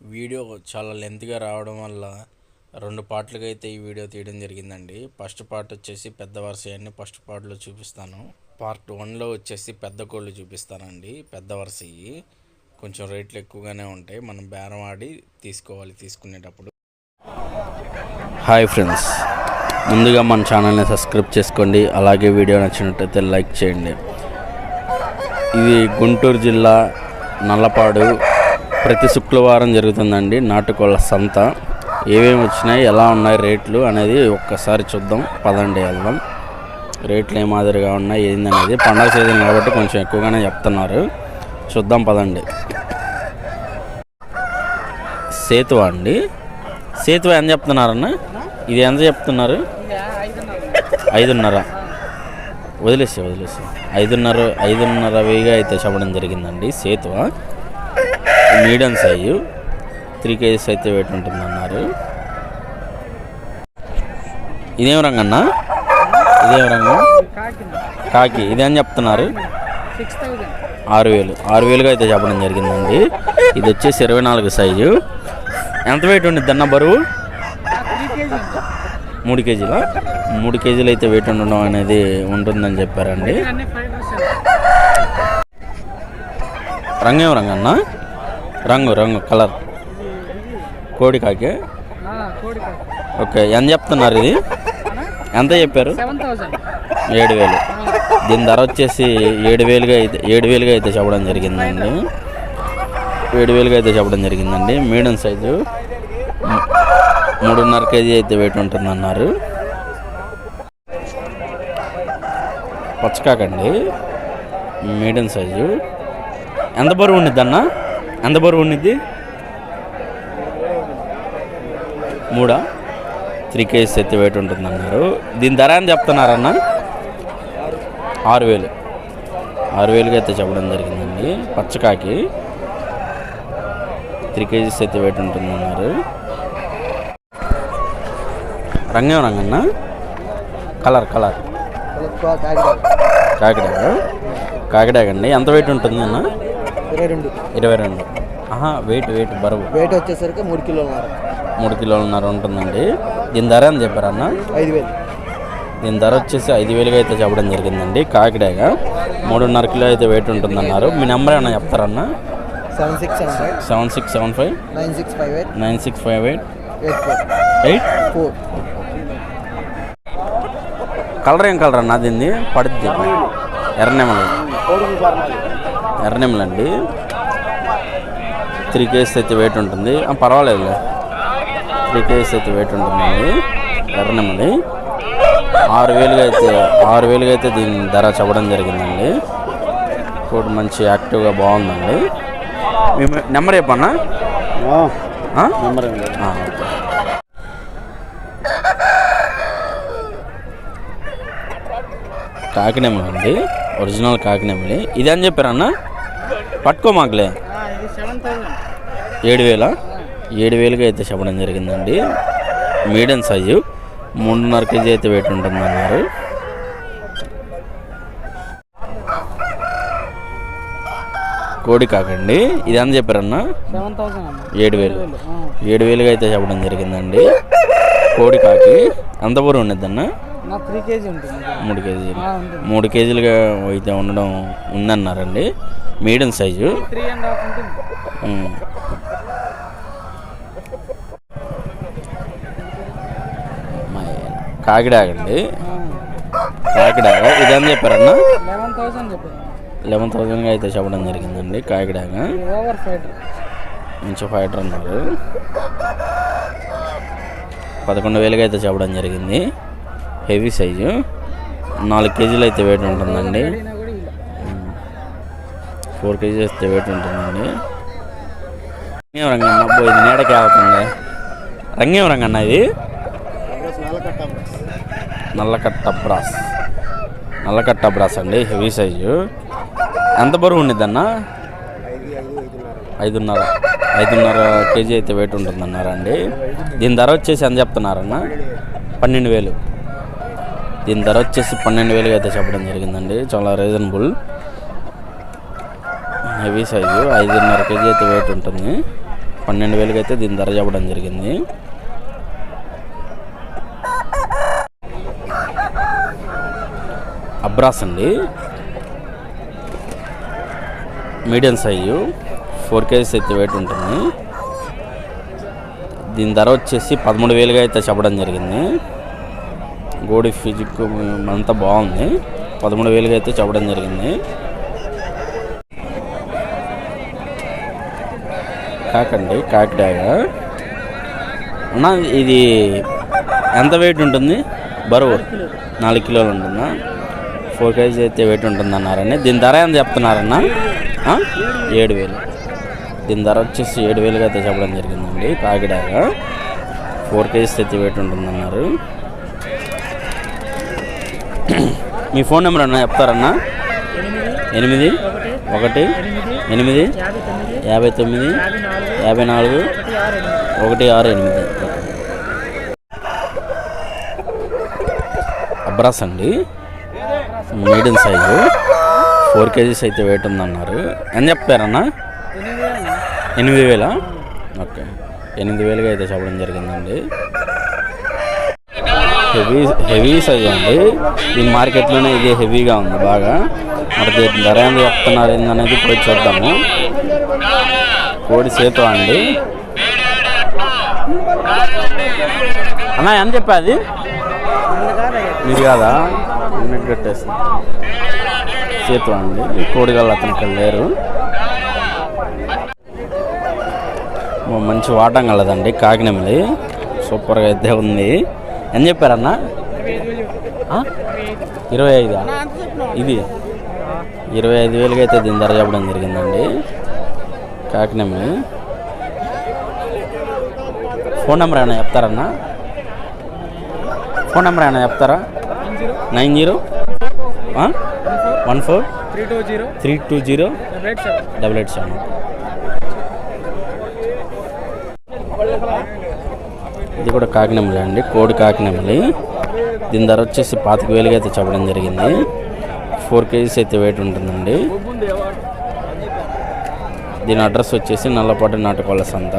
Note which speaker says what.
Speaker 1: Video చాలా లెంత్గా రావడం వల్ల రెండు పార్ట్లుగా అయితే ఈ వీడియో తీయడం జరిగిందండి. ఫస్ట్ పార్ట్ వచ్చేసి పెద్ద వరుసయాన్ని ఫస్ట్ పార్ట్లో చూపిస్తాను. పార్ట్ వన్లో వచ్చేసి పెద్ద కోళ్ళు చూపిస్తానండి. పెద్ద వరుసయ్యి. కొంచెం రేట్లు ఎక్కువగానే ఉంటాయి. మనం బేరం ఆడి తీసుకోవాలి తీసుకునేటప్పుడు. Hi friends. ముందుగా మన ఛానల్ని సబ్స్క్రైబ్ చేసుకోండి. అలాగే వీడియో నచ్చినట్టయితే లైక్ చేయండి. ఇది గుంటూరు జిల్లా నల్లపాడు ప్రతి శుక్రవారం జరుగుతుందండి నాటుకోళ్ళ సంత. ఏమేమి వచ్చినాయి ఎలా ఉన్నాయి రేట్లు అనేది ఒక్కసారి చూద్దాం. పదండి వెళ్దాం. రేట్లు ఏ మాదిరిగా ఉన్నాయి ఏందనేది. పండగ సీజన్ కాబట్టి కొంచెం ఎక్కువగానే చెప్తున్నారు. చూద్దాం పదండి. సేతువా అండి? సేతువ ఎంత చెప్తున్నారన్న? ఇది ఎంత చెప్తున్నారు? ఐదున్నర. వదిలేసి వదిలేసి ఐదున్నర ఐదున్నర వెయ్యిగా అయితే చెప్పడం జరిగిందండి. సేతువ? Medium size. త్రీ కేజీస్ అయితే వెయిట్ ఉంటుంది అన్నారు ఇదేం రంగన్న ఇదేం రంగం? కాకి. ఇదేం చెప్తున్నారు. ఆరు వేలు. ఆరు వేలుగా అయితే చెప్పడం జరిగిందండి. ఇది వచ్చేసి ఇరవై నాలుగు సైజు. ఎంత వెయిట్ ఉండిద్ది అన్న బరువు? మూడు కేజీల? మూడు కేజీలు అయితే వెయిట్ ఉండడం అనేది ఉంటుందని చెప్పారండి. రంగేం రంగన్నా? రంగు రంగు కలర్. కోడి కాకి.
Speaker 2: కోడి
Speaker 1: ఓకే ఎంత చెప్తున్నారు ఇది? ఎంత చెప్పారు? ఏడు వేలు. దీని ధర వచ్చేసి ఏడు వేలుగా అయితే ఏడు వేలుగా అయితే చెప్పడం జరిగిందండి. ఏడు వేలుగా అయితే చెప్పడం జరిగిందండి. Medium size. మూడున్నర కేజీ అయితే వెయిట్ ఉంటుందన్నారు. పచ్చకాకండి. Medium size. ఎంత బరువు ఉండిద్ది అన్న ఎంత బరువు ఉండిద్ది? మూడా? త్రీ కేజీస్ అయితే వెయిట్ ఉంటుందన్నారు. దీని ధర అని చెప్తున్నారన్న? ఆరు వేలు ఆరు వేలుగా అయితే చెప్పడం జరిగిందండి. పచ్చకాకి త్రీ కేజీస్ అయితే వెయిట్ ఉంటుందన్నారు. రంగం రంగన్న? Colour colour. కాకిడా కాకిడాగండి ఎంత వెయిట్ ఉంటుంది అన్న
Speaker 3: ఇరవై రెండు.
Speaker 1: ఇరవై రెండు. ఆహా వెయిట్ వెయిట్ బరువు.
Speaker 3: వెయిట్ వచ్చేసరికి మూడు కిలోలున్నర.
Speaker 1: మూడు కిలోలున్నర ఉంటుందండి. దీని ధర అని చెప్పారన్న
Speaker 3: ఐదు వేలు.
Speaker 1: దీని ధర వచ్చేసి ఐదు వేలుగా అయితే చెప్పడం జరిగిందండి. కాకిడాక మూడున్నర కిలో అయితే వెయిట్ ఉంటుందన్నారు. మీ నెంబర్ ఏమన్నా చెప్తారన్నా
Speaker 3: seven six seven five.
Speaker 1: Seven six seven five.
Speaker 3: Nine six five eight.
Speaker 1: Nine six five eight.
Speaker 3: Eight four.
Speaker 1: Eight?
Speaker 3: Four.
Speaker 1: Colour ఏం కలర్ అన్న దీన్ని పడుద్ది. ఎర్రనెమలు ఎర్రనెమలు అండి త్రీ కేజీస్ అయితే వెయిట్ ఉంటుంది. పర్వాలేదులే. త్రీ కేజీస్ అయితే వెయిట్ ఉంటుందండి ఎర్రనెమలి ఆరు వేలుగా అయితే ఆరు వేలుగా అయితే దీని ధర చెప్పడం జరిగిందండి. కోడి మంచి యాక్టివ్గా బాగుందండి. మీ నెంబర్ చెప్పన్నా?
Speaker 3: నెంబర్
Speaker 1: అండి ఒరిజినల్ కాకినెమ్మలి. ఇది అని చెప్పారన్న? పట్టుకో మాకులే
Speaker 2: ఇది సెవెన్ థౌజండ్
Speaker 1: ఏడు వేల? ఏడు వేలుగా అయితే చెప్పడం జరిగిందండి. Medium size. మూడున్నర కేజీ అయితే వెయిట్ ఉంటుందన్నారు. కోడి కాకండి. ఇది అని చెప్పారన్న? ఏడు వేలు. ఏడు వేలుగా అయితే చెప్పడం జరిగిందండి. కోడి కాకి ఎంత బరువు ఉండద్దన్న
Speaker 2: నా త్రీ కేజీ ఉంటుంది.
Speaker 1: మూడు కేజీలు. మూడు కేజీలుగా అయితే ఉండడం ఉందన్నారండి. Medium size.
Speaker 2: Three and half ఉంటుంది.
Speaker 1: కాకిడాగండి కాకిడాగ ఇది అని చెప్పారన్న?
Speaker 2: లెవెన్
Speaker 1: లెవెన్ థౌజండ్గా అయితే చెప్పడం జరిగిందండి కాకిడాగ
Speaker 2: ఇది ఓవర్ ఫైటర్.
Speaker 1: మంచి ఫైటర్ అన్నారు. పదకొండు వేలుగా అయితే చెప్పడం జరిగింది. Heavy size. నాలుగు కేజీలు అయితే వెయిట్ ఉంటుందండి. ఫోర్ కేజీస్ అయితే వెయిట్ ఉంటుందండి. రంగేం రంగన్న అబ్బో ఇది నీడకే అవుతుంది రంగం రంగన్న ఇది? నల్లకట్ట బ్రాస్. నల్లకట్ట బ్రాస్ అండి హెవీ సైజు. ఎంత బరువు ఉండిద్దన్న? ఐదున్నర. ఐదున్నర కేజీ అయితే వెయిట్ ఉంటుందన్నారా అండి దీని ధర వచ్చేసి ఎంత చెప్తున్నారన్న? పన్నెండు వేలు. దీని ధర వచ్చేసి పన్నెండు వేలుగా అయితే చెప్పడం జరిగిందండి. చాలా రీజనబుల్ హెవీ సైజు ఐదున్నర కేజీ అయితే వెయిట్ ఉంటుంది. పన్నెండు వేలకి అయితే దీని ధర చెప్పడం జరిగింది. అబ్రాస్ అండి. మీడియం సైజు ఫోర్ కేజీస్ అయితే వెయిట్ ఉంటుంది. దీని ధర వచ్చేసి పదమూడు వేలుగా అయితే చెప్పడం జరిగింది. గోడి ఫిజిక్ అంతా బాగుంది. పదమూడు వేలుగా అయితే చెప్పడం జరిగింది. కాకండి కాకిడాగ అన్నా ఇది ఎంత వెయిట్ ఉంటుంది? బరువు నాలుగు కిలోలు ఉంటుందా? ఫోర్ కేజీ అయితే వెయిట్ ఉంటుంది అన్నారండి దీని ధర ఎంత చెప్తున్నారన్నా? ఏడు వేలు. దీని ధర వచ్చేసి ఏడు వేలుగా అయితే చెప్పడం జరిగిందండి. కాకిడాగ ఫోర్ కేజీస్ అయితే వెయిట్ ఉంటుందన్నారు. మీ ఫోన్ నెంబర్ అన్న చెప్తారన్నా? ఎనిమిది ఒకటి ఎనిమిది యాభై తొమ్మిది యాభై నాలుగు ఒకటి ఆరు ఎనిమిది. అబ్రాస్ అండి. Medium size. ఫోర్ కేజీస్ అయితే వెయిట్ ఉందన్నారు. ఎంత చెప్పారన్నా? ఎనిమిది వేల. ఓకే. ఎనిమిది వేలుగా అయితే చెప్పడం జరిగిందండి. హెవీ హెవీ సైజ్ అండి. ఈ మార్కెట్లోనే ఇది హెవీగా ఉంది బాగా. మరి దీని ధర ఎంత చెప్తున్నారు ఏందనేది పోయి చూద్దాము. కోడి సేతు అండి. అన్న ఎంత చెప్పా అది? ఇది కాదా? అన్నిటి కట్టేసి. సేతు అండి. ఈ కోడిగాళ్ళు అతను ఇక్కడ లేరు. మంచి వాటం కలదండి కాకినెమిలి సూపర్గా అయితే ఉంది. ఎంత చెప్పారన్నా? ఇరవై ఐదా? ఇది? ఇరవై ఐదు వేలకి అయితే దీని ధర చెప్పడం జరిగిందండి. కాకినెమిలి ఫోన్ నెంబర్ ఏమైనా చెప్తారన్నా? ఫోన్ నెంబర్ ఏమైనా చెప్తారా? Nine zero? One four?
Speaker 2: Three two zero?
Speaker 1: Three two zero?
Speaker 2: Rate sir
Speaker 1: double eight seven. ఇది కూడా కాకినెమ్మలే అండి కోడి కాకినెమ్మలి దీని ధర వచ్చేసి పాతిక వేలుగా అయితే చెప్పడం జరిగింది. ఫోర్ కేజీస్ అయితే వెయిట్ ఉంటుందండి. దీని అడ్రస్ వచ్చేసి నల్లపాటి నాటుకోళ్ళ సంత.